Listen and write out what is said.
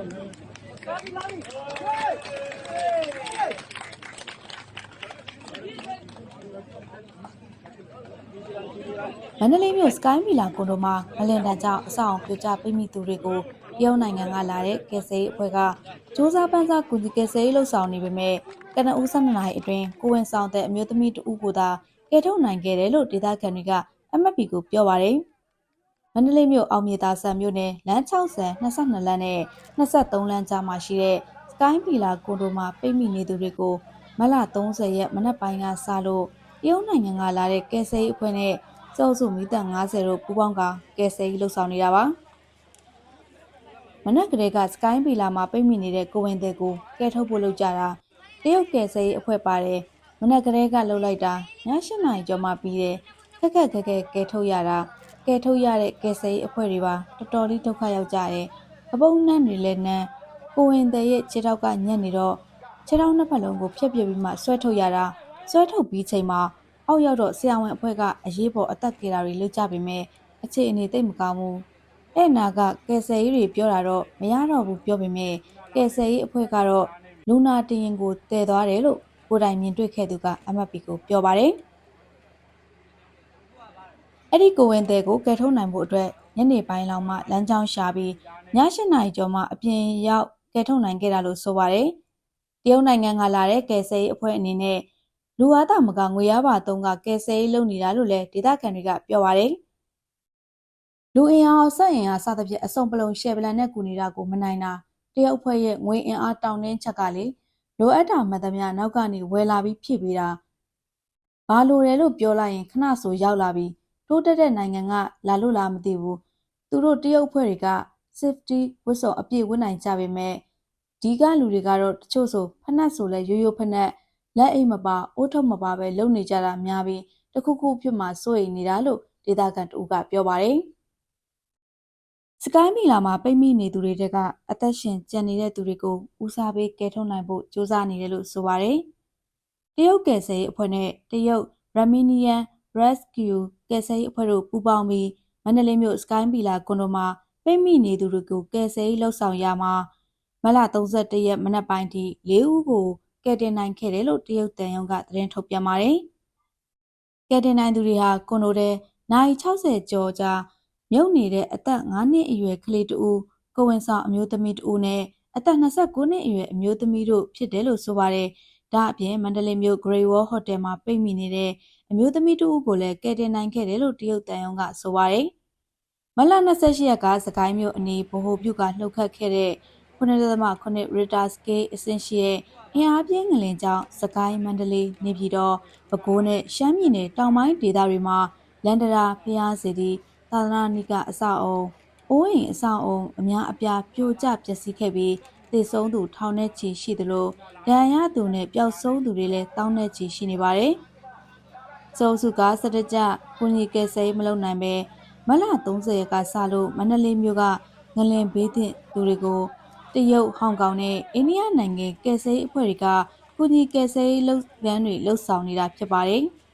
မန္တလေးမြို့စကိုင်းမီလာကွန်ဒိုမှာမလင်တန်ကြောင့်အဆောင်ပြိုကျပိတ်မိသူတွေကိုတရုတ်နိုင်ငံကလာတဲ့ကယ်ဆယ်ရေးအဖွဲ့ကစ조사ပန်းစားကူညီကယ်ဆယ်ရေးလှုပ်ဆောင်နေပေမဲ့ကနအူး12နာရီအတွင်းကိုဝင်ဆောင်တဲ့အမျိုးသမီးတဦးကိုသာကယ်ထုတ်နိုင်ခဲ့တယ်လို့ဒေသခံတွေက MFP ကိုပြောပါတယ်။ မန္တလေးမြို့အောင်မြေသာဆန်မြို့နယ်လမ်း60 22လမ်းနဲ့23လမ်းကြားမှာရှိတဲ့စကိုင်းမီလာကွန်ဒိုမှာပိတ်မိနေသူတွေကိုမလ30ရက်မနက်ပိုင်းကစလို့တရုတ်နိုင်ငံကလာတဲ့ကယ်ဆယ်ရေးအဖွဲ့နဲ့စောစုမီတန်90တို့ပူးပေါင်းကကယ်ဆယ်ရေးလှုပ်ဆောင်နေတာပါမနက်ကလေးကစကိုင်းပီလာမှာပိတ်မိနေတဲ့ကိုဝင်တဲ့ကိုကယ်ထုတ်ဖို့လုပ်ကြတာတရုတ်ကယ်ဆယ်ရေးအဖွဲ့ပါတယ်မနက်ကလေးကလှုပ်လိုက်တာည၈နာရီကျော်မှပြီးတယ်ခက်ခက်ခက်ခက်ကယ်ထုတ်ရတာ ကယ်ထုတ်ရတဲ့ကယ်ဆယ်ရေးအဖွဲ့တွေပါတော်တော်လေးဒုက္ခရောက်ကြတယ်အပုံနှံ့တွေလည်းနှံ့ကိုဝင်တဲ့ရဲ့ခြေထောက်ကညက်နေတော့ခြေထောက်နှစ်ဖက်လုံးကိုဖျက်ပြပြီးမှဆွဲထုတ်ရတာဆွဲထုတ်ပြီးချိန်မှာအောက်ရောက်တော့ဆရာဝန်အဖွဲ့ကအရေးပေါ်အသက်ကေတာတွေလုပ်ကြပေမဲ့အခြေအနေသိပ်မကောင်းဘူးအဲ့နာကကယ်ဆယ်ရေးတွေပြောတာတော့မရတော့ဘူးပြောပေမဲ့ကယ်ဆယ်ရေးအဖွဲ့ကတော့လူနာတင်ရင်ကိုတည်သွားတယ်လို့ကိုယ်တိုင်မြင်တွေ့ခဲ့သူက MFP ကိုပြောပါတယ် အဲ့ဒီကိုဝင်တဲ့ကိုကယ်ထုတ်နိုင်ဖို့အတွက်ညနေပိုင်းလောက်မှလမ်းကြောင်းရှာပြီးည၈နာရီကျော်မှအပြင်ရောက်ကယ်ထုတ်နိုင်ခဲ့တာလို့ဆိုပါတယ်တရုတ်နိုင်ငံကလာတဲ့ကယ်ဆယ်ရေးအဖွဲ့အနေနဲ့လူအားသာမကငွေရပါတုံးကကယ်ဆယ်ရေးလုပ်နေတာလို့လည်းဒေသခံတွေကပြောပါတယ်လူအင်အားဆက်အင်အားစသဖြင့်အစုံပလုံရှယ်ပလန်နဲ့ကူနေတာကိုမနိုင်တာတရုတ်အဖွဲ့ရဲ့ငွေအင်အားတောင်းတင်းချက်ကလေလိုအပ်တာမှန်သမျှနောက်ကနေဝယ်လာပြီးဖြည့်ပေးတာဘာလိုတယ်လို့ပြောလိုက်ရင်ခဏဆိုရောက်လာပြီး တိုးတက်တဲ့နိုင်ငံကလာလို့လားမသိဘူးသူတို့တရုတ်အဖွဲ့တွေက safety ဝတ်စုံအပြည့်ဝတ်နိုင်ကြပေမဲ့ဒီကလူတွေကတော့တချို့ဆိုဖက်နှက်ဆိုလဲရိုးရိုးဖက်နှက်လက်အိတ်မပါအိုးထုတ်မပါပဲလုံနေကြတာများပြီးတခုခုဖြစ်မှစိုးရိမ်နေတာလို့ဒေသခံတဦးကပြောပါတယ်စကိုင်းမီလာမှာပိတ်မိနေသူတွေကအသက်ရှင်ကြံနေတဲ့သူတွေကိုဦးစားပေးကယ်ထုတ်နိုင်ဖို့စ조사နေတယ်လို့ဆိုပါတယ်တရုတ်ကယ်ဆယ်ရေးအဖွဲ့နဲ့တရုတ် Romanian Rescue ကယ်ဆယ်ရေးအဖွဲ့တို့ပူးပေါင်းပြီးမန္တလေးမြို့စကိုင်းပီလာကွန်ဒိုမှာပိတ်မိနေသူတွေကိုကယ်ဆယ်ရေးလှုပ်ဆောင်ရမှာမလ31ရက်မနက်ပိုင်းထိ၄ဦးကိုကယ်တင်နိုင်ခဲ့တယ်လို့တရုတ်တန်ယုံကသတင်းထုတ်ပြန်ပါတယ်။ကယ်တင်နိုင်သူတွေဟာကွန်ဒိုတဲ့နိုင်60ကျော်ကြာမြုပ်နေတဲ့အသက်9နှစ်အရွယ်ကလေးတဦးကိုဝင်ဆောင်အမျိုးသမီးတဦးနဲ့အသက်29နှစ်အရွယ်အမျိုးသမီးတို့ဖြစ်တယ်လို့ဆိုပါတယ်။ဒါအပြင်မန္တလေးမြို့ Great Wall Hotel မှာပိတ်မိနေတဲ့အ မျိုးသမီးတဦးကိုလည်းကယ်တင်နိုင်ခဲ့တယ်လို့တရုတ်တန်ယုံကဆိုပါတယ်။မလ28ရက်ကစကိုင်းမြို့အနီးဗဟိုပြုကလှုပ်ခတ်ခဲ့တဲ့9.9 Richter scale အဆင့်ရှိတဲ့အင်အားပြင်းငလင်ကြောင့်စကိုင်းမန္တလေးနေပြည်တော်ပဲခူးနဲ့ရှမ်းပြည်နယ်တောင်ပိုင်းဒေသတွေမှာလန်ဒရာဖျားစီတီသာသနာနိကအဆောက်အုံအိုးအိမ်အဆောက်အုံအများအပြားပြိုကျပျက်စီးခဲ့ပြီးသေဆုံးသူထောင်နဲ့ချီရှိသလိုဒဏ်ရာရသူနဲ့ပျောက်ဆုံးသူတွေလည်းတောင်းနဲ့ချီရှိနေပါတယ်။ စုံစုကစတကြကုညီကယ်ဆယ်ရေးမလုပ်နိုင်ပဲမလ30ရက်ကစလို့မန္တလေးမြို့ကငလင်ဘေးသင့်သူတွေကိုတရုတ်ဟောင်ကောင်နဲ့အိန္ဒိယနိုင်ငံကယ်ဆယ်ရေးအဖွဲ့တွေကကုညီကယ်ဆယ်ရေးလုပ်ငန်းတွေလှုပ်ဆောင်နေတာဖြစ်ပါတယ်။